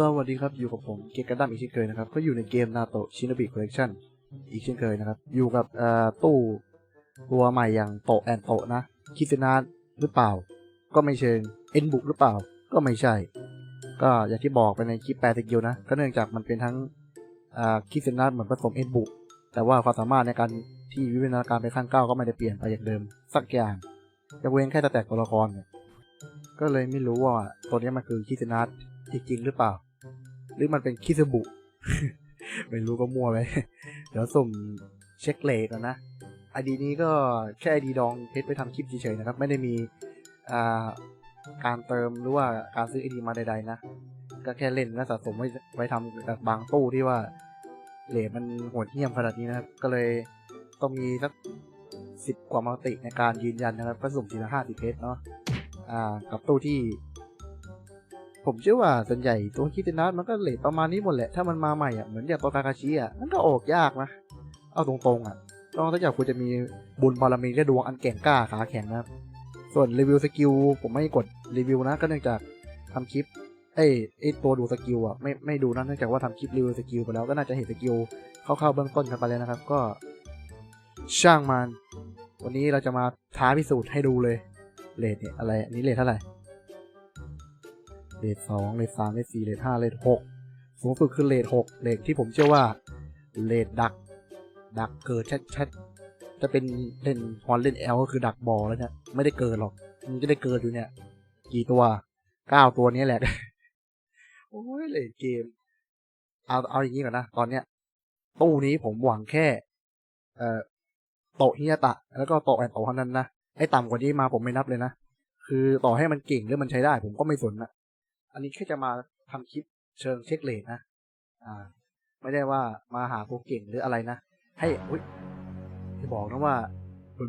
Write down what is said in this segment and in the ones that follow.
สวัสดีครับ อยู่กับผมเกกระดัมอีกเช่นเคยนะครับ ก็อยู่ในเกมนาโตชินบิคอลเลกชันอีกเช่นเคยนะครับ อยู่กับตู้ตัวใหม่อย่างโตแอนโตนะ คิสนาหรือเปล่า ก็ไม่เชิง เอ็นบุกหรือเปล่า ก็ไม่ใช่ ก็อย่างที่บอกไปในคลิปแปลสกิลนะ ก็เนื่องจากมันเป็นทั้งคิสนาเหมือนผสมเอ็นบุก แต่ว่าความสามารถในการที่วิวัฒนาการไปขั้นเก้าก็ไม่ได้เปลี่ยนไปอย่างเดิม สักอย่างจะเว้นแค่แต่แตกตัวละครเนี่ยก็เลยไม่รู้ว่าตัวนี้มันคือคิสนาจริงๆหรือเปล่า หรือมันเป็นคิสบุ ไม่รู้ก็มั่วไป เดี๋ยวสุ่มเช็คเลทนะอดีนี้ก็แค่อดีดองเพชรไปทำคลิปเฉยๆนะครับ ไม่ได้มีการเติมหรือว่าการซื้อไอดีมาใดๆนะ ก็แค่เล่นและสะสมไว้ไว้ทำกับบางตู้ที่ว่าเลทมันโหดเหี้ยมขนาดนี้นะครับ ก็เลยต้องมีสักสิบกว่ามัลติในการยืนยันนะครับก็สุ่มทีละห้าสิบเพชรเนาะอ่ากับตู้ที่ ผมเชื่อว่าส่วนใหญ่ตัวคิดนัสมันก็เลทประมาณนี้หมดแหละ ถ้ามันมาใหม่อะเหมือนอย่างตัวกาคาชิอะมันก็ออกยากนะ เอาตรงๆอะต้องถ้าอยากคุณจะมีบุญบารมีและดวงอันแก่งกล้าขาแข็งนะครับ ส่วนรีวิวสกิลผมไม่กดรีวิวนะ ก็เนื่องจากทำคลิปเอ้ไอ้ตัวดูสกิลอะไม่ไม่ดูนะเนื่องจากว่าทำคลิปรีวิวสกิลไปแล้วก็น่าจะเห็นสกิลคร่าๆเบื้องต้นกันไปแล้วนะครับ ก็ช่างมัน วันนี้เราจะมาท้าพิสูจน์ให้ดูเลยเลทเนี่ยอะไรอันนี้เลทเท่าไหร่ เลทสองเลทสามเลทสี่เลทห้าเลทหกสูงสุดคือเลทหกเลทที่ผมเชื่อว่าเลทดัก ดักเกิดชัดๆจะเป็นเล่นฮอนเล่นแอลก็คือดักบอลแล้วเนี่ยไม่ได้เกิดหรอก มันจะได้เกิดอยู่เนี่ย กี่ตัวเก้าตัวนี้แหละ โอ้ยเลทเกม เอาเอาอย่างนี้ก่อนนะ ตอนเนี้ยตู้นี้ผมหวังแค่ เอ่อโตฮิยาตะ แล้วก็โตแอนโตเท่านั้นนะไอ้ต่ำกว่านี้มาผมไม่นับเลยนะ คือต่อให้มันเก่งหรือมันใช้ได้ ผมก็ไม่สนนะ อันนี้แค่จะมาทำคลิปเชิงเช็คเลทนะ อ่า ไม่ได้ว่ามาหาตัวเก่งหรืออะไรนะ ให้อุ้ยจะบอกนะว่า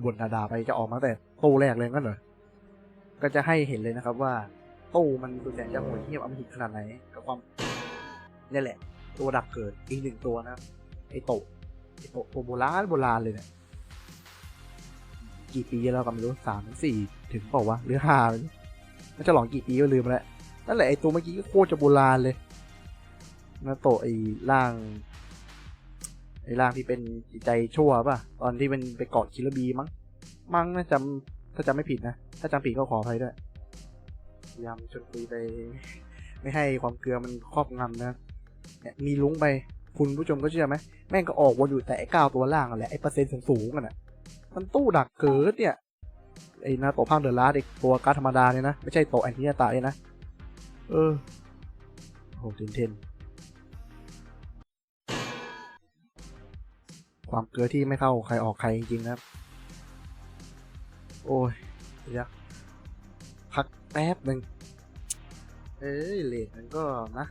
บนๆด่าๆไปจะออกมาแต่ตู้แรกเลยงั้นเหรอ ก็จะให้เห็นเลยนะครับว่าตู้มันสุดแสนจะโหดเหี้ยมอมหิตขนาดไหนกับความนี่แหละ ตัวดักเกิดอีกหนึ่งตัวนะครับไอโตะไอโตะตัวโบราณโบราณเลยเนี่ยกี่ปีแล้วก็ไม่รู้สามสี่ถึงเปล่าวะหรือห้ามันจะหลองกี่ปีก็ลืมไปแล้ว นั่นแหละไอตัวเมื่อกี้ก็โคตรจะโบราณเลยนาโตะไอร่างไอร่างที่เป็นใจชั่วป่ะ ตอนที่มันไปเกาะคิลบีมั้ง มั้งนะจำถ้าจำไม่ผิดนะ ถ้าจำผิดก็ขออภัยด้วยพยายามชนคุยไป ไม่ให้ความเกลือมันครอบงำนะเนี่ยมีลุงไป คุณผู้ชมก็เชื่อไหม แม่งก็ออกวนอยู่แต่ไอ้ก้าวตัวล่างนั่นแหละ ไอ้เปอร์เซ็นต์สูงๆกันอะ มันตู้ดักเกิดเนี่ย ไอ้นาโตะภาคเดอะลาสไอ้ตัวการธรรมดาเนี่ยนะ ไม่ใช่โตะแอนทิยาตะเนี่ยนะ เออโหเทนเทนความเกลือที่ไม่เข้าใครออกใครจริงๆครับ โอ้ยเดี๋ยวพักแป๊บหนึ่งเอ้ยเลทมันก็นะ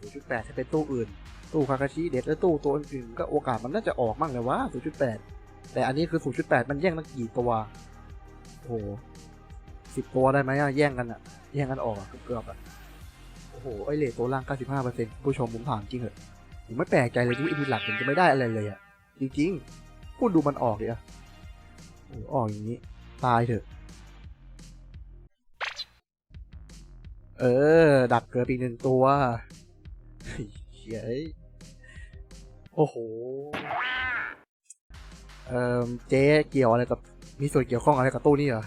0.8ถ้าเป็นตู้อื่น ตู้คาคาชิเด็ดและตู้ตัวอื่นๆก็โอกาสมันน่าจะออกมั่งเลยวะ0.8 แต่อันนี้คือ 0.8 มันแย่งตั้งกี่ตัว โอ้โห สิบตัวได้ไหมอะแย่งกันอะแย่งกันออกอะเกือบๆอะโอ้โหไอเลทตัวล่าง 95%ผู้ชมผมถามจริงเหรอผมไม่แปลกใจเลยที่ไอดีหลักผมจะไม่ได้อะไรเลยอะจริงๆพูดดูมันออกดิอะโอ้ออกอย่างนี้ ตายเถอะ เออ ดักเกิดอีกหนึ่งตัวเฮ้ยโอ้โหเออเจ๊เกี่ยวอะไรกับมีส่วนเกี่ยวข้องอะไรกับตู้นี่เหรอ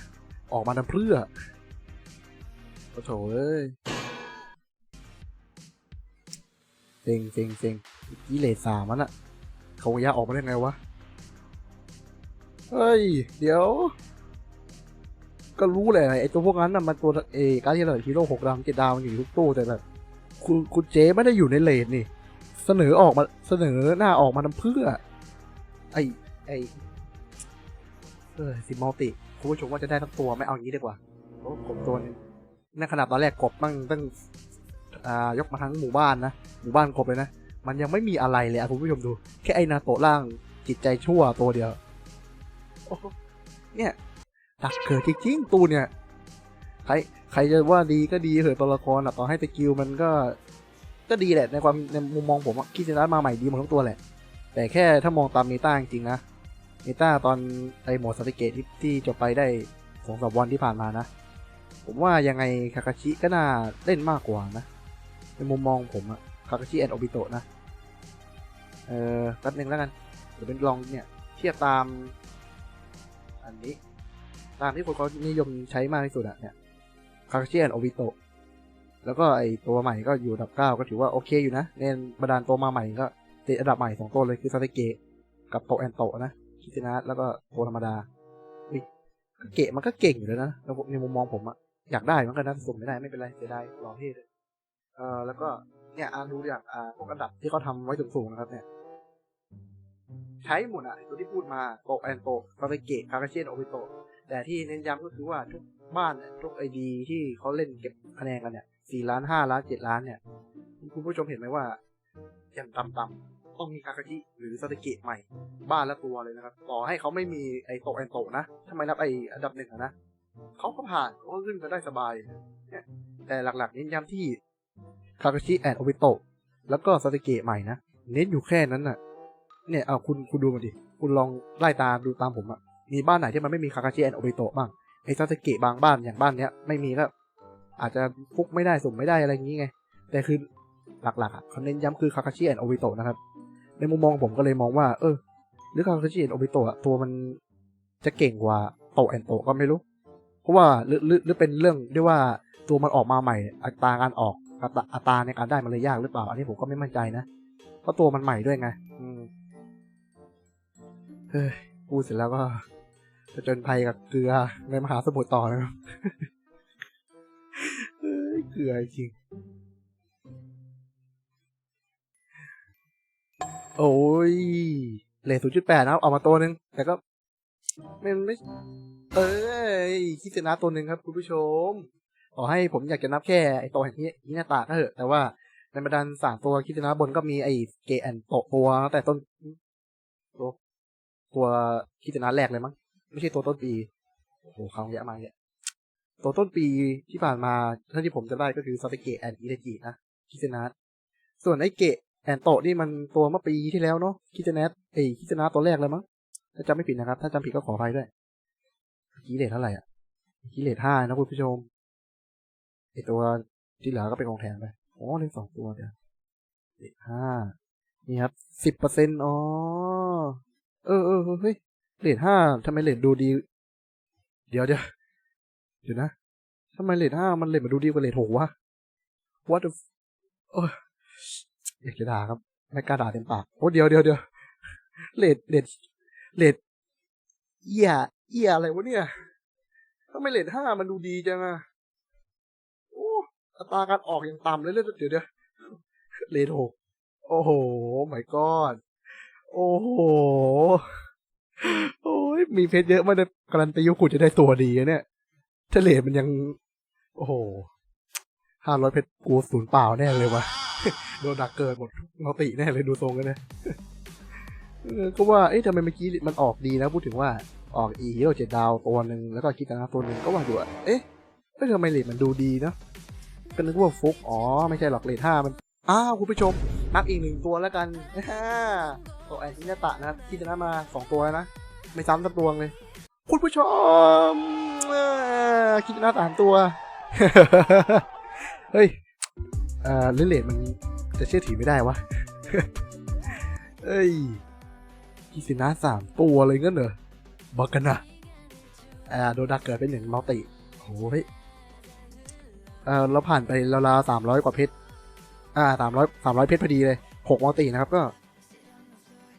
ออกมาทำเพื่อโอ้โถเอ้ยเซ็งเซ็งเซ็งยี่เลสสามมันอะเขายาออกมาได้ไงวะ เฮ้ย เดี๋ยว ก็รู้แหละไอตัวพวกนั้นน่ะมันตัวเอการที่เราฮีโร่หกดาวเจ็ดดาวมันอยู่ทุกตู้แต่แบบคุณคุณเจ๊ไม่ได้อยู่ในเลนนี่ เสนอออกมาเสนอหน้าออกมาทำเพื่อ ไอไอเออสิมัลติ คุณผู้ชมว่าจะได้ทั้งตัวไม่เอาอย่างนี้ดีกว่าโอ้กบตัวนึงในขนาดตอนแรกกบตั้งตั้งอ่ายกมาทั้งหมู่บ้านนะหมู่บ้านกบเลยนะมันยังไม่มีอะไรเลยอะคุณผู้ชมดู แค่ไอนาโตะล่างจิตใจชั่วตัวเดียวเนี่ยดักเกิดจริงๆตูเนี่ยใครใครจะว่าดีก็ดีเถอะตัวละครอะต่อให้สกิลมันก็ ก็ดีแหละในความในมุมมองผมคิดจะนัดมาใหม่ดีหมดทั้งตัวแหละ แต่แค่ถ้ามองตามเมตาจริงๆนะ เมตาตอนไอโหมดสติเกตที่ที่จบไปได้สองสามวันที่ผ่านมานะ ผมว่ายังไงคาคาชิก็น่าเล่นมากกว่านะ ในมุมมองผมอะคาคาชิแอนโอบิโตะนะ เออแป๊บนึงแล้วกัน เดี๋ยวเป็นลองเนี่ย เทียบตาม อันนี้ ตามที่คนเขานิยมใช้มากที่สุดอะเนี่ยคาคาชิแอนโอบิโตะแล้วก็ไอตัวใหม่ก็อยู่อันดับเก้าก็ถือว่าโอเคอยู่นะในบรรดาตัวมาใหม่ก็ติดอันดับใหม่สองตัวเลยคือซาเตเกะกับโตแอนโตะนะ คิซินะแล้วก็ตัวธรรมดาเกะมันก็เก่งอยู่แล้วนะแล้วในมุมมองผมอะอยากได้มือนกันะแต่สุ่มไม่ได้ไม่เป็นไรเสียดายรอเท่เลยเออแล้วก็เนี่ยอานดูอย่างอ่าพวกอันดับที่เขาทำไว้สูงๆนะครับ เนี่ย ใช้หมดอะตัวที่พูดมาโตะแอนโตะซาเตเกะคาคาเชนโอบิโตแต่ที่เน้นย้ำก็คือว่าทุกบ้านเนี่ยทุกไอดีที่เขาเล่นเก็บคะแนนกันเนี่ยสี่ล้านห้าล้านเจ็ดล้านเนี่ย คุณผู้ชมเห็นไหมว่าอย่างต่ำ ต้องมีคาคาชิหรือซาเตเกะใหม่ บ้านละตัวเลยนะครับ ต่อให้เขาไม่มีไอโตะแอนโตะนะทำไมนับไออันดับหนึ่งนะเขาก็ผ่านเขาก็ขึ้นมาได้สบายเนี่ยแต่หลักๆเน้นย้ำที่คาคาชิแอนโอบิโตะแล้วก็ซาเตเกะใหม่นะ เน้นอยู่แค่นั้นน่ะ เนี่ยเอาคุณคุณดูมาดิ คุณลองไล่ตามดูตามผมอะมีบ้านไหนที่มันไม่มีคาคาชิแอนโอเบโตะบ้างไอซาสเกะบางบ้านอย่างบ้านเนี้ยไม่มีก็อาจจะฟุกไม่ได้สุ่มไม่ได้อะไรอย่างงี้ไง แต่คือหลักๆอะเขาเน้นย้ำคือคาคาชิแอนโอเบโตะนะครับ ในมุมมองผมก็เลยมองว่า เออหรือคาคาชิแอนโอเบโตะตัวมันจะเก่งกว่าโตแอนโตก็ไม่รู้ เพราะว่าหรือหรือหรือเป็นเรื่องด้วยว่าตัวมันออกมาใหม่ อัตราการออกอัตราอัตราในการได้มันเลยยากหรือเปล่า อันนี้ผมก็ไม่มั่นใจนะเพราะตัวมันใหม่ด้วยไงเฮ้ยพูดเสร็จแล้วก็ผจญภัยกับเกลือในมหาสมุทรต่อนะครับเฮ้เกลือจริง โอ้ยเลทศูนย์จุดแปดนะครับเอามาตัวหนึ่งแต่ก็ไม่ไม่ เอ้ยคิดจะนับตัวหนึ่งครับ คุณผู้ชม ต่อให้ผมอยากจะนับแค่ไอตัวแห่งนี้ฮินาตะก็เถอะ แต่ว่าในบรรดาสามตัวคิดจะนับบนก็มีไอเกแอนโตตัวแต่ต้น ตัวตัวคิดจะนัดแรกเลยมั้งไม่ใช่ตัวต้นปีโอ้โหคำเยอะมากเนี่ยตัวต้นปีที่ผ่านมาถ้าที่ผมจะได้ก็คือซาเตเกะแอนอิเดจินะคิดนัดส่วนไอเกะ แอนโตนี่มันตัวเมื่อปีที่แล้วเนาะคิดนัดเอ้ยคิดนัดตัวแรกเลยมั้งถ้าจำไม่ผิดนะครับ ถ้าจำผิดก็ขออภัยด้วยกีเลทเท่าไหร่อะกีเลทห้านะคุณผู้ชมไอตัวที่เหลือก็เป็นของแถมไปอ๋อเลขสองตัวเดียวเลทห้านี่ครับสิบเปอร์เซ็นต์อ๋อเออเออเฮ้ยเลทห้าทำไมเลทดูดี เดี๋ยวเดี๋ยวเดี๋ยวนะทำไมเลทห้ามันเลทมาดูดีกว่าเลทหกวะ what the f- โอ้ย อยากจะด่าครับไม่กล้าด่าเต็มปากโอ้เดี๋ยวเดี๋ยวเดี๋ยวเลทเลทเลทเอียเอียอะไรวะเนี่ยทำไมเลทห้ามันดูดีจังอะโอ้อัตราการออกยังต่ำเลยเลยเดี๋ยวเดี๋ยวเลทหกโอ้โหไม่กอดโอ้โหโอ้ยมีเพชรเยอะมากเลยการันตีว่ากูจะได้ตัวดีอะเนี่ยเลยมันยัง โอ้โหห้าร้อยเพชรกูศูนย์เปล่าแน่เลยวะ โดนดักเกิดหมดเงาติแน่เลยดูทรงกันนะเออก็ว่าเอ๊ะทำไมเมื่อกี้มันออกดีนะพูดถึงว่าออกอีฮีโร่เจ็ดดาวตัวหนึ่งแล้วก็คิดนะตัวหนึ่งก็ว่าดูอะเอ๊ะเอ๊ะทำไมเลทมันดูดีนะก็นึกว่าฟุกอ๋อไม่ใช่หรอกเลทห้ามันอ้าวคุณผู้ชมนับอีกหนึ่งตัวแล้วกันตัวแอนชินาตะนะที่ชนะมาสองตัวแล้วนะไม่ซ้ำสักตัวเลย คุณผู้ชมคิดชนะสามตัว เฮ้ย เอ่อเลนเลดมันจะเชื่อถือไม่ได้วะ เอ้ยคิดชนะสามตัวเลยงั้นเหรอบอกกันนะอ่าโดดักเกิดเป็นหนึ่งมัลติโอ้ยเออเราผ่านไปราวๆสามร้อยกว่าเพชร อ่าสามร้อยสามร้อยเพชรพอดีเลยหกมัลตินะครับก็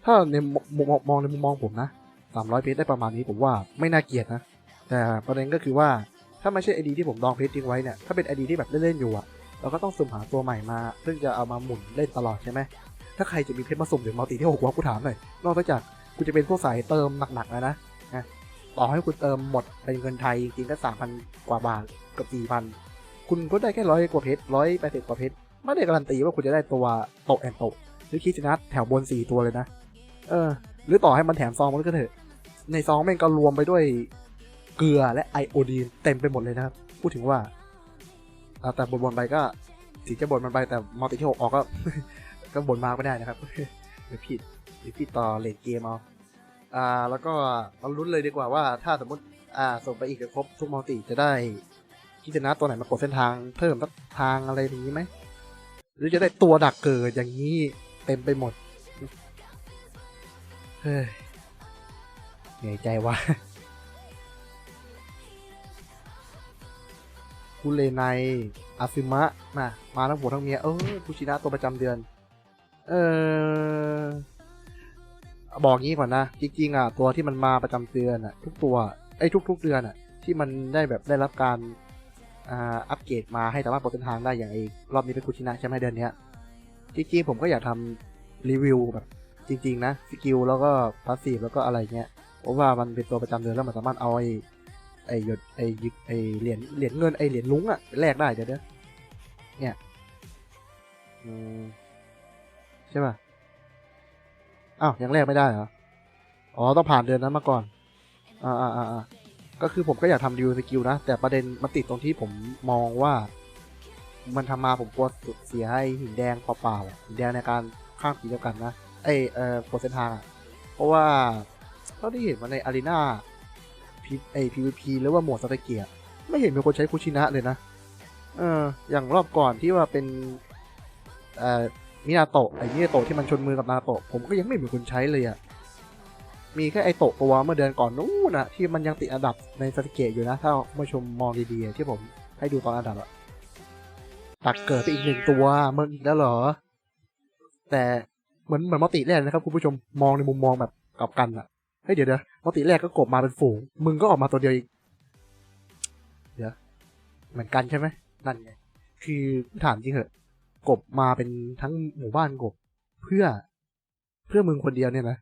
ถ้าในมุมมองมองในมุมมองผมนะสามร้อยเพชรได้ประมาณนี้ผมว่าไม่น่าเกลียดนะ แต่ประเด็นก็คือว่าถ้าไม่ใช่ไอดีที่ผมดองเพชรทิ้งไว้เนี่ย ถ้าเป็นไอดีที่แบบเล่นๆอยู่อะ เราก็ต้องสุ่มหาตัวใหม่มา ซึ่งจะเอามาหมุนเล่นตลอดใช่ไหมถ้าใครจะมีเพชรมาสุ่มหรือมัลติที่หกวะกูถามหน่อยนอกจากกูจะเป็นพวกสายเติมหนักๆนะนะนะต่อให้คุณเติมหมดเป็นเงินไทยจริงก็สามพันกว่าบาทกับสี่พันคุณก็ได้แค่ร้อยกว่าเพชรร้อยแปดสิบกว่าเพชรไม่ได้การันตีว่าคุณจะได้ตัวโตะแอนโตะหรือคิดชนะแถวบนสี่ตัวเลยนะเออ หรือต่อให้มันแถมซองมันก็เถอะ ในซองแม่งก็รวมไปด้วยเกลือและไอโอดีนเต็มไปหมดเลยนะครับ พูดถึงว่า แต่บนบนๆไปก็ถึงจะบนมันไปแต่มัลติที่หกออกก็ ก็บนมากไม่ได้นะครับเดี๋ยวผิดเดี๋ยวผิดต่อเลนเกมเอาอ่าแล้วก็มาลุ้นเลยดีกว่าว่าถ้าสมมติอ่าส่งไปอีกครบทุกมัลติจะได้คิดจะนะตัวไหนมากดเส้นทางเพิ่มสักทางอะไรอย่างนี้ไหมหรือจะได้ตัวดักเกิดอย่างนี้เต็มไปหมด เฮ้ยเหนื่อยใจว่ะ คุเลไนอาซึมะมามาทั้งผัวทั้งเมีย เออคุชินะตัวประจำเดือน เออบอกงี้ก่อนนะ จริงๆอะตัวที่มันมาประจำเดือนอะ ทุกตัวไอ้ทุก ๆ เดือนอะ ที่มันได้แบบได้รับการอ่าอัปเกรดมาให้สามารถปลดเส้นทางได้อย่างไอ้รอบนี้เป็นคุชินะใช่ไหมเดือนเนี้ยจริงๆผมก็อยากทำรีวิวแบบจริง ๆ นะสกิลแล้วก็พาสซีฟแล้วก็อะไรเงี้ยเพราะว่ามันเป็นตัวประจำเดือนแล้วมันสามารถเอาไอ้ ไอ้หยดไอ้ยึกไอ้เหรียญเหรียญเงินไอ้เหรียญลุ้งอะแลกได้เดี๋ยวเดี๋ยเนี่ยใช่ป่ะอ้าวยังแลกไม่ได้เหรออ๋อต้องผ่านเดือนนั้นมาก่อนอ่าอ่าอ่าก็คือผมก็อยากทำรีวิวสกิลนะ แต่ประเด็นมันติดตรงที่ผมมองว่า มันทำมาผมกลัวเสียให้หินแดงเปล่าๆหินแดงในการข้ามสีเดียวกันนะไอเอ่อโปรเส้นทางอะเพราะว่าเท่าที่เห็นมาในอารีนา พีไอพีวีพีหรือว่าโหมดสตเกียไม่เห็นมีคนใช้คุชินะเลยนะ เออ อย่างรอบก่อนที่ว่าเป็นเอ่อมินาโตะไอมินาโตะที่มันชนมือกับนาโตะผมก็ยังไม่มีคนใช้เลยอะมีแค่ไอโตะตัวเมื่อเดือนก่อนนู้นนะที่มันยังติดอันดับในสตเกียอยู่นะ ถ้าผู้ชมมองดีๆที่ผมให้ดูตอนอันดับอะตักเกิดไปอีกหนึ่งตัวมึงอีกแล้วเหรอ แต่เหมือนเหมือนมอติแรกนะครับคุณผู้ชมมองในมุมมองแบบกลับกันอะ เฮ้ยเดี๋ยวเดี๋ยวมติแรกก็กบมาเป็นฝูง มึงก็ออกมาตัวเดียวอีก เดี๋ยว เหมือนกันใช่ไหม นั่นไง คือถามจริงเหอะ กบมาเป็นทั้งหมู่บ้านกบ เพื่อ เพื่อมึงคนเดียวเนี่ยนะ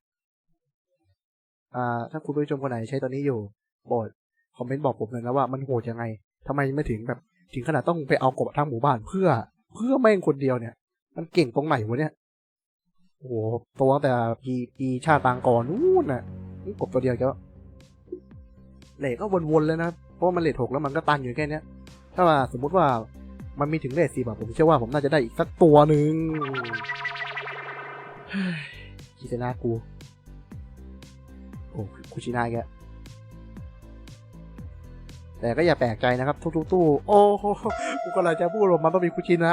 อ่า ถ้าคุณผู้ชมคนไหนใช้ตอนนี้อยู่โปรดคอมเมนต์บอกผมเลยนะว่ามันโหดยังไงทำไมไม่ถึงแบบ ถึงขนาดต้องไปเอากบทั้งหมู่บ้านเพื่อ เพื่อแม่งคนเดียวเนี่ย มันเก่งตรงไหนวะเนี่ยโอ้โหตัวแต่ปีปีชาติปางก่อนนู่นน่ะ กบตัวเดียวก็เลทก็วนๆเลยนะ เพราะว่ามันเลทหกแล้วมันก็ตันอยู่แค่นี้ถ้าว่าสมมุติว่ามันมีถึงเลทสี่แบบผมเชื่อว่าผมน่าจะได้อีกสักตัวหนึ่งเฮ้ยคิดนากู โอ้คุชินาแกแต่ก็อย่าแปลกใจนะครับ ทุกๆตู้ โอ้โหกูก็เลยจะพูดว่ามันต้องมีคุชินะ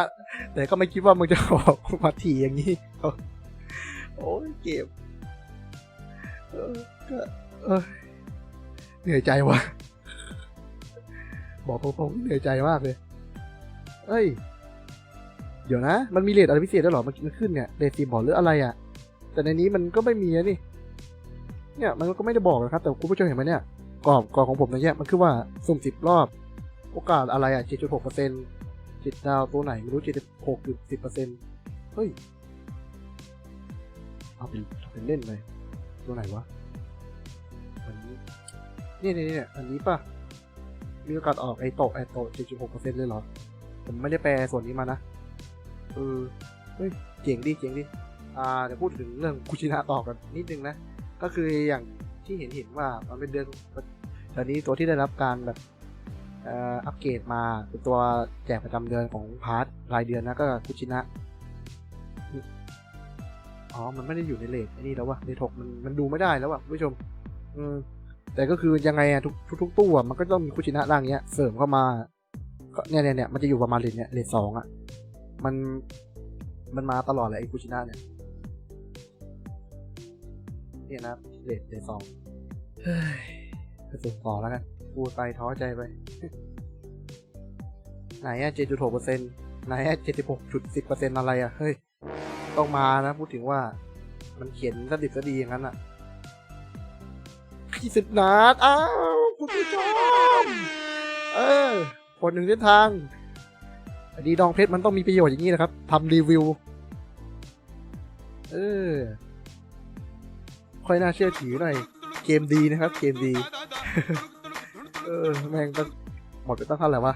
แต่ก็ไม่คิดว่ามึงจะออกมาถี่อย่างนี้ โอ้ยเก็บ ก็เออเหนื่อยใจว่ะบอกตรงๆเหนื่อยใจมากเลย เอ้ย เดี๋ยวนะ มันมีเลทอะไรพิเศษด้วยหรอมันขึ้นเนี่ยเลทสีบอร์ดหรืออะไรอะ แต่ในนี้มันก็ไม่มีนี่ เนี่ยมันก็ไม่ได้บอกนะครับ แต่คุณผู้ชมเห็นไหมเนี่ยกรอบกรอบของผมนะเนี่ยมันคือว่าสุ่มสิบรอบ โอกาสอะไรอะเจ็ดจุดหกเปอร์เซ็นต์จิตดาวตัวไหนไม่รู้เจ็ดจุดหกจุดสิบเปอร์เซ็นต์เฮ้ยเอาเป็นเอาเป็นเล่นเลยตัวไหนวะ เนี่ยเนี่ยเนี่ยอันนี้ป่ะ มีโอกาสออกไอโตไอโตะเจ็ดจุดหกเปอร์เซ็นต์เลยเหรอ ผมไม่ได้แปลส่วนนี้มานะ เออ เฮ้ย เจ๋งดิ เจ๋งดิ อ่า เดี๋ยวพูดถึงเรื่องคุชินะต่อกันนิดนึงนะ ก็คืออย่างที่เห็นเห็นว่ามันเป็นเดือนตอนนี้ตัวที่ได้รับการแบบอัปเกรดมาเป็นตัวแจกประจำเดือนของพาร์ทรายเดือนนะก็คุชินะ อ๋อ มันไม่ได้อยู่ในเลทอ้นี่แล้ววะเลทหกมันมันดูไม่ได้แล้ววะผู้ชม อืม แต่ก็คือยังไงอะทุกทุกทุกตู้อะมันก็ต้องมีคุชินะร่างเนี้ยเสริมเข้ามาเนี่ยเนี่ยเนี่ยมันจะอยู่ประมาณเลทเนี่ยเลทสองอะมันมันมาตลอดเลยไอ้คุชินะเนี่ยเนี่ยนะเลทเลทสองเฮ้ยไปส่งต่อแล้วกันพูดไปท้อใจไป ไหนอะเจ็ดจุดหกเปอร์เซ็นต์ไหนอะเจ็ดสิบหกจุดสิบเปอร์เซ็นต์อะไรอะเฮ้ย ต้องมานะ พูดถึงว่ามันเขียนสดิบสดีอย่างนั้นอะ พี่สิบนาดอ้าว คุณผู้ชม เออ คนหนึ่งเส้นทางดีดองเพชรมันต้องมีประโยชน์อย่างนี้นะครับทำรีวิว เออ ค่อยน่าเชื่อถือหน่อย เกมดีนะครับ เกมดี เออ แม่งก็หมดไปตั้งเท่าไหร่วะ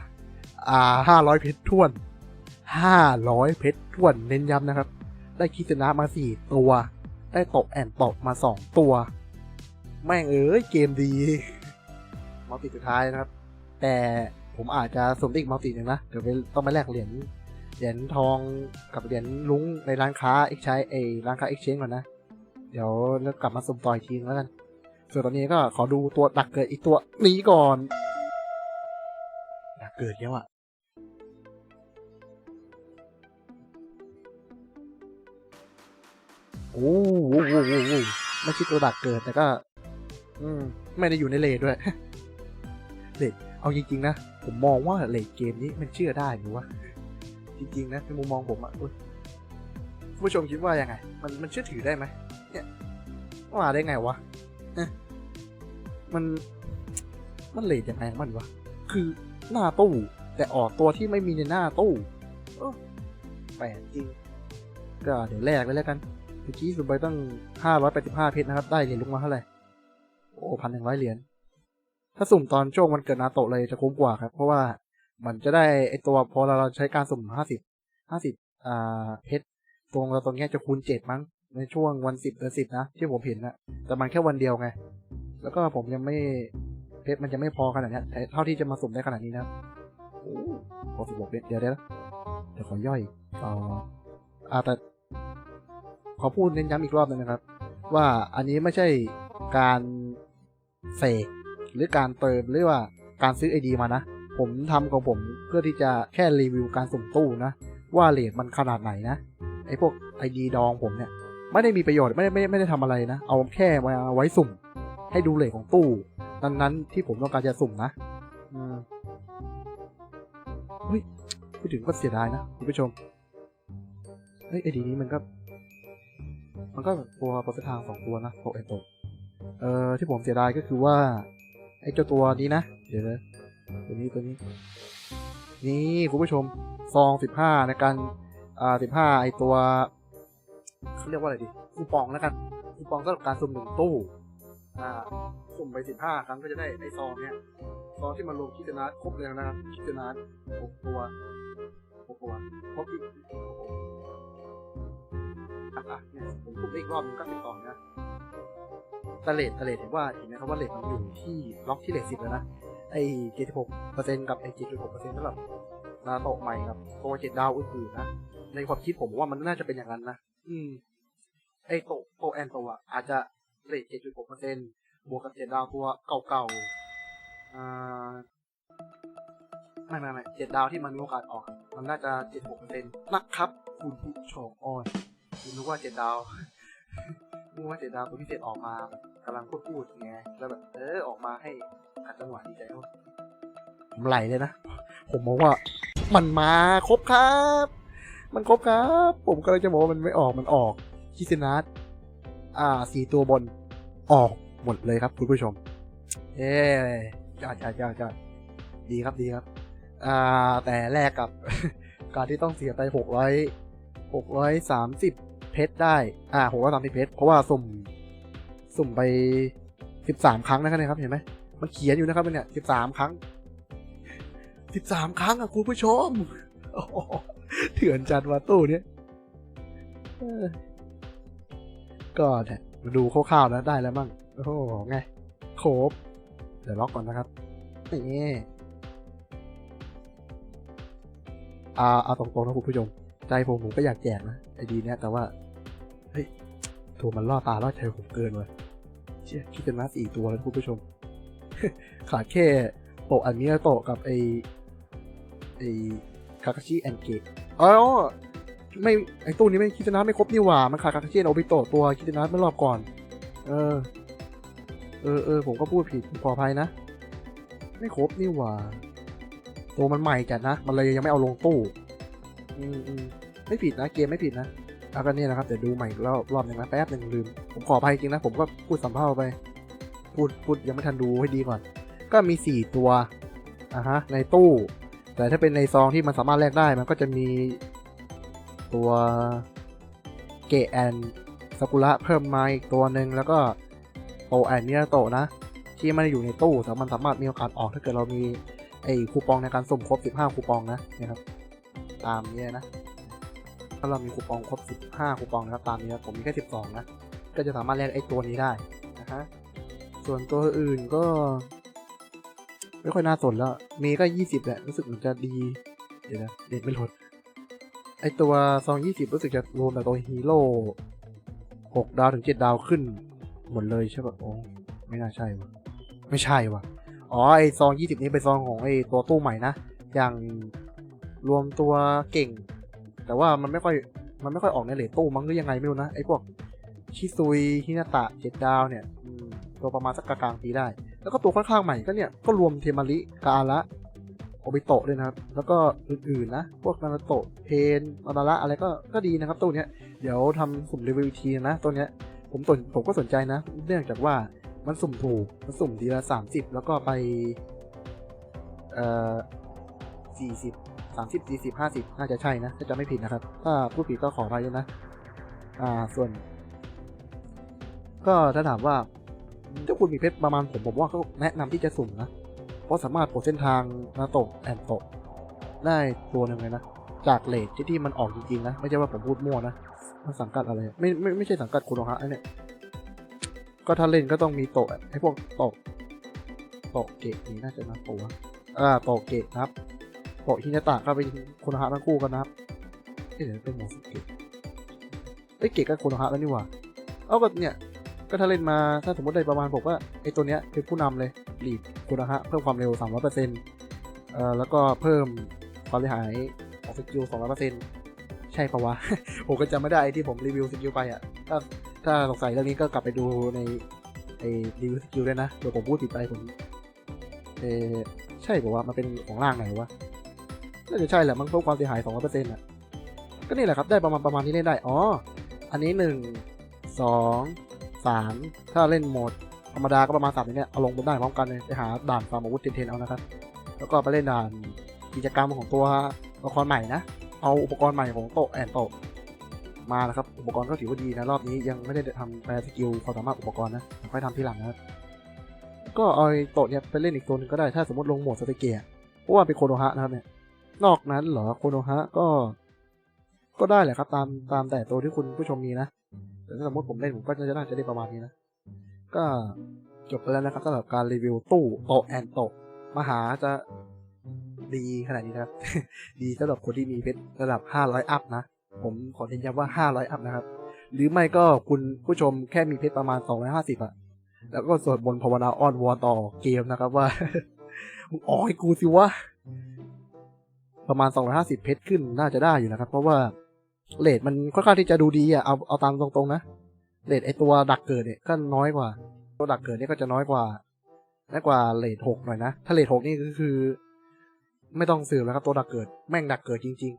อ่าห้าร้อยเพชรท้วนห้าร้อยเพชรท้วนเน้นย้ำนะครับ ได้คิสนะมาสี่ตัว ได้ตบแอนตบมาสองตัว แม่งเอ้ยเกมดีมัลติสุดท้ายนะครับ แต่ผมอาจจะสมติอีกมัลติหนึ่งนะ เดี๋ยวไปต้องไปแลกเหรียญเหรียญทองกับเหรียญลุงในร้านค้าเอ็กใช้เอร้านค้าเอ็กชแนนก่อนนะ เดี๋ยวแล้วกลับมาสุ่มต่ออีกทีนึงแล้วกัน ส่วนตอนนี้ก็ขอดูตัวดักเกิดอีกตัวนี้ก่อนดักเกิดแล้วอะโอ้โหโอ้โหโอ้โหโอ้โหไม่ใช่ตัวดักเกิดแต่ก็ อืม ไม่ได้อยู่ในเลทด้วย เลทเอาจริง ๆ นะ ผมมองว่าเลทเกมนี้มันเชื่อได้หรือวะ จริง ๆ นะในมุมมองผมอะคุณผู้ชมคิดว่ายังไง มันมันเชื่อถือได้ไหมเนี่ยว่าได้ไงวะเอ๊ะมันมันเลทยังไงของมันวะ คือหน้าตู้ แต่ออกตัวที่ไม่มีในหน้าตู้แปลกจริง ก็เดี๋ยวแลกเลยแล้วกันเมื่อกี้สุ่มไปตั้งห้าร้อยแปดสิบห้าเพชรนะครับ ได้เหรียญลงมาเท่าไหร่ โอ้พันหนึ่งร้อยเหรียญถ้าสุ่มตอนช่วงวันเกิดนาโตะเลยจะคุ้มกว่าครับ เพราะว่ามันจะได้ไอตัวพอเราเราใช้การสุ่มห้าสิบห้าสิบอ่าเพชรตรงเราตรงนี้จะคูณเจ็ดมั้งในช่วงวันสิบเดือนสิบนะ ที่ผมเห็นนะแต่มันแค่วันเดียวไง แล้วก็ผมยังไม่เพชรมันจะไม่พอขนาดนี้เท่าที่จะมาสุ่มได้ขนาดนี้นะโอ้พอสิบหกเพชรเดี๋ยวเดี๋ยวนะเดี๋ยวขอย่อยเอาอ่าแต่ขอพูดเน้นย้ำอีกรอบหนึงนะครับ ว่าอันนี้ไม่ใช่การ เสกหรือการเติมหรือว่าการซื้อไอดีมานะ ผมทำของผมเพื่อที่จะแค่รีวิวการสุ่มตู้นะ ว่าเลทมันขนาดไหนนะไอพวกไอดีดองผมเนี่ย ไม่ได้มีประโยชน์ไม่ได้ไม่ได้ไม่ได้ทำอะไรนะ เอาแค่มาไว้สุ่ม ให้ดูเลทของตู้นั้นๆที่ผมต้องการจะสุ่มนะอืมเฮ้ยพูดถึงก็เสียดายนะคุณผู้ชมเฮ้ยไอดีนี้มันก็ มันก็ตัวปรเซสทางสองตัวนะโปรเอนโต เอ่อที่ผมเสียดายก็คือว่า ไอเจ้าตัวนี้นะ เดี๋ยวนะตัวนี้ตัวนี้ นี่คุณผู้ชมซองสิบห้าในการอ่าสิบห้าไอตัวเขาเรียกว่าอะไรดีคูปองแล้วกันคูปองสำหรับการสุ่มหนึ่งตู้อ่าสุ่มไปสิบห้าครั้งก็จะได้ไอซองเนี้ยซองที่มันลงคิดนาครบเลยนะครับคิดนาหกตัวหกตัวครบอีกอะเนี่ยผมพูดอีกรอบนึงก็ติดต่อนะ ตะเลทตะเลทเห็นว่าเห็นไหมครับว่าเลทมันอยู่ที่ล็อกที่เลทสิบแล้วนะไอ้เจ็ดสิบหกเปอร์เซ็นต์กับไอ้เจ็ดหกเปอร์เซ็นต์สำหรับนาโตะใหม่กับตัวเจ็ดดาวอื่นๆนะในความคิดผมว่ามันน่าจะเป็นอย่างนั้นนะอืม ไอ้โตโตแอนโตะอะอาจจะเลทเจ็ดหกเปอร์เซ็นต์บวกกับเจ็ดดาวตัวเก่าๆอ่าไม่ไม่ไม่เจ็ดดาวที่มันมีโอกาสออก มันน่าจะเจ็ดหกเปอร์เซ็นต์นะครับ คุณผู้ชมอ้อยคุณนึกว่าเจ็ดดาวนึกว่าเจ็ดดาวตัวพิเศษออกมา กำลังพูดพูดไงแล้วแบบเออออกมาให้ขัดจังหวะดีใจว่าผมไหลเลยนะ ผมมองว่ามันมาครบครับ มันครบครับ ผมก็เลยจะบอกว่ามันไม่ออกมันออกคิสนัสอ่าสี่ตัวบนออกหมดเลยครับคุณผู้ชม เอ้ยอดยอดยอดยอดดีครับดีครับ อ่าแต่แลกกับ การที่ต้องเสียไปหกร้อยหกร้อยสามสิบเพชรได้ อ่าหกร้อยสามสิบเพชร เพราะว่าสุ่ม สุ่มไปสิบสามครั้งนะครับเนี่ยครับเห็นไหมมันเขียนอยู่นะครับเนี่ยสิบสามครั้งสิบสามครั้งอะคุณผู้ชมเถื่อนจัดว่าตู้เนี้ยก็เนี่ยมาดูคร่าวๆนะได้แล้วมั่งโอ้โหไงโคบเดี๋ยวล็อกก่อนนะครับนี่อาเอาตรงๆนะคุณผู้ชม ใจผมผมก็อยากแจกนะไอดีเนี้ยแต่ว่า เฮ้ยตัวมันล่อตาล่อใจผมเกินเลย เชี่ยคิดเป็นมาสี่ตัวแล้วคุณผู้ชม ขาดแค่โตอันนี้โตกับไอไอคาคาชิแอนเกตอ๋อไม่ไอตู้นี้ไม่คิดนะไม่ครบนี่หว่า มันขาดคาคาชิแอนโอบิโตตัวคิดนะเมื่อรอบก่อน เออ เออเออผมก็พูดผิดขออภัยนะ ไม่ครบนี่หว่า ตัวมันใหม่จัดนะ มันเลยยังไม่เอาลงตู้ อืมอืมไม่ผิดนะ เกมไม่ผิดนะ เอากันเนี่ยนะครับเดี๋ยวดูใหม่อีกรอบรอบหนึ่งนะแป๊บหนึ่งลืม ผมขออภัยจริงนะ ผมก็พูดสัมภาษณ์ไป พูดพูดยังไม่ทันดูให้ดีก่อน ก็มีสี่ตัวอะฮะในตู้ แต่ถ้าเป็นในซองที่มันสามารถแลกได้มันก็จะมีตัวเกแอนซากุระเพิ่มมาอีกตัวหนึ่งแล้วก็โตแอนเนียโตนะ ที่ไม่ได้อยู่ในตู้แต่มันสามารถมีโอกาสออกถ้าเกิดเรามีไอ้คูปองในการสุ่มครบ 15 คูปองนะนะครับตามนี้นะ ถ้าเรามีคูปองครบ 15 คูปองนะครับตามนี้นะผมมีแค่ 12 นะ ก็จะสามารถแลกไอ้ตัวนี้ได้นะฮะส่วนตัวอื่นก็ ไม่ค่อยน่าสนแล้ว มีก็ 20 แหละ รู้สึกเหมันจะดี เดี๋ยวนะเด็กไม่ลดไอตัวซอง 20 รู้สึกจะรวมแต่ตัวฮีโร่6ดาวถึง 7 ดาวขึ้น หมดเลยใช่ป่ะโอ้ไม่น่าใช่วะไม่ใช่วะอ๋อไอซอง 20 นี้เป็นซองของไอตัวตู้ใหม่นะ อย่างรวมตัวเก่ง แต่ว่ามันไม่ค่อยมันไม่ค่อยออกในเลทตู้มั้งหรือยังไงไม่รู้นะไอ้พวกชิซุยฮินาตะเจ็ดดาวเนี่ยตัวประมาณสักกลางปีได้ แล้วก็ตัวค่อนข้างใหม่ก็เนี่ยก็รวมเทมาริกาละโอบิโตะด้วยนะครับ แล้วก็อื่นๆนะ พวกนาราโตะเพนนาราระอะไรก็ก็ดีนะครับตัวเนี้ยเดี๋ยวทำสุ่มรีวิวทีนะตัวเนี้ยผมสนผมก็สนใจนะ เนื่องจากว่ามันสุ่มถูก มันสุ่มทีละสามสิบแล้วก็ไป เอ่อสี่สิบ สามสิบสี่สิบห้าสิบน่าจะใช่นะถ้าจะไม่ผิดนะครับ ถ้าพูดผิดก็ขออภัยด้วยนะ อ่าส่วน ก็ถ้าถามว่าถ้าคุณมีเพชรประมาณผมผมว่าก็แนะนำที่จะสุ่มนะ เพราะสามารถปลดเส้นทางนาโตะแอนโตะได้ตัวหนึ่งเลยนะ จากเลทที่ที่มันออกจริงๆนะ ไม่ใช่ว่าผมพูดมั่วนะมันสังกัดอะไร ไม่ไม่ไม่ใช่สังกัดคุณหรอกฮะไอเนี่ยก็ถ้าเล่นก็ต้องมีโตะไอ้พวกโตะโตะเกะนี่น่าจะนะตัวอ่าโตะเกะครับ โตะฮินาตะก็เป็นคุณฮะทั้งคู่กันนะครับเอ๊ะเดี๋ยวเป็นหมอสเกะเอ้ยเกะก็คุณฮะแล้วนี่หว่า เอาก็เนี่ย ก็ถ้าเล่นมาถ้าสมมติได้ประมาณผมว่าไอ้ตัวเนี้ยเป็นผู้นำเลยลีดคุณฮะเพิ่มความเร็ว 300%เปอร์เซ็นต์เอ่อแล้วก็เพิ่มความเสียหายของสกิล200%ใช่ปะวะ ผมก็จำไม่ได้ที่ผมรีวิวสกิลไปอะ ถ้าถ้าสงสัยเรื่องนี้ก็กลับไปดูในไอรีวิวสกิลด้วยนะ เดี๋ยวผมพูดผิดไปผมเออใช่ปะวะ มันเป็นของล่างไหนวะ น่าจะใช่แหละมันเพิ่มความเสียหาย200%อะก็นี่แหละครับได้ประมาณประมาณที่เล่นได้อ๋ออันนี้หนึ่งสองสามถ้าเล่นโหมดธรรมดาก็ประมาณสามเนี่ยเอาลงบนได้พร้อมกันเลยไปหาด่านฟาร์มอาวุธเทนเอานะครับแล้วก็ไปเล่นด่านกิจกรรมของตัวละครใหม่นะเอาอุปกรณ์ใหม่ของโตแอนโตมานะครับอุปกรณ์ก็ถือว่าดีนะรอบนี้ยังไม่ได้ทำแปลสกิลความสามารถอุปกรณ์นะค่อยทำทีหลังนะครับก็เอาไอ้โตเนี่ยไปเล่นอีกตัวหนึงก็ได้ถ้าสมมติลงโหมดสเตเกียเพราะว่าเป็นโคโนฮะนะครับเนี่ย นอกนั้นเหรอโคโนฮะก็ ก็ได้แหละครับ ตามตามแต่ตัวที่คุณผู้ชมมีนะแต่ถ้าสมมติผมเล่นผมก็จะน่าจะได้ประมาณนี้นะ ก็จบไปแล้วนะครับสำหรับการรีวิวตู้โตแอนโตมหาจะดีขนาดนี้นะครับ ดีสำหรับคนที่มีเพชรระดับ 500 อัพนะ ผมขอเน้นย้ำว่า 500 อัพนะครับ หรือไม่ก็คุณผู้ชมแค่มีเพชรประมาณ 250อะแล้วก็สวดบนต์ภาวนาอ้อนวอนต่อเกมนะครับว่ามึงออกให้กูสิวะ ประมาณ 250 เพชรขึ้นน่าจะได้อยู่นะครับ เพราะว่าเลทมันค่อนข้างที่จะดูดีอะเอาเอาตามตรงๆนะเลทไอตัวดักเกิดเนี่ยก็น้อยกว่า ตัวดักเกิดเนี่ยก็จะน้อยกว่าน้อยกว่าเลทหกหน่อยนะ ถ้าเลทหกนี่ก็คือ ไม่ต้องสืบแล้วครับ ตัวดักเกิดแม่งดักเกิดจริง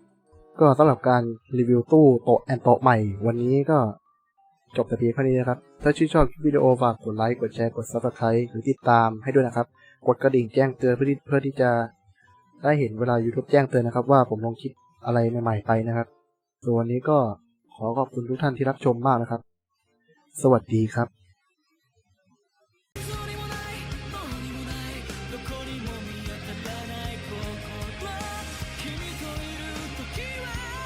ๆ ก็สำหรับการรีวิวตู้โตะแอนโตะใหม่ วันนี้ก็จบแต่เพียงเท่านี้นะครับ ถ้าชื่นชอบคลิปวิดีโอฝากกดไลค์กดแชร์กด subscribe หรือติดตามให้ด้วยนะครับ กดกระดิ่งแจ้งเตือนเพื่อที่เพื่อที่จะ ได้เห็นเวลา YouTube แจ้งเตือนนะครับ ว่าผมลงคลิปอะไรใหม่ๆไปนะครับส่วนวันนี้ก็ขอขอบคุณทุกท่านที่รับชมมากนะครับ สวัสดีครับ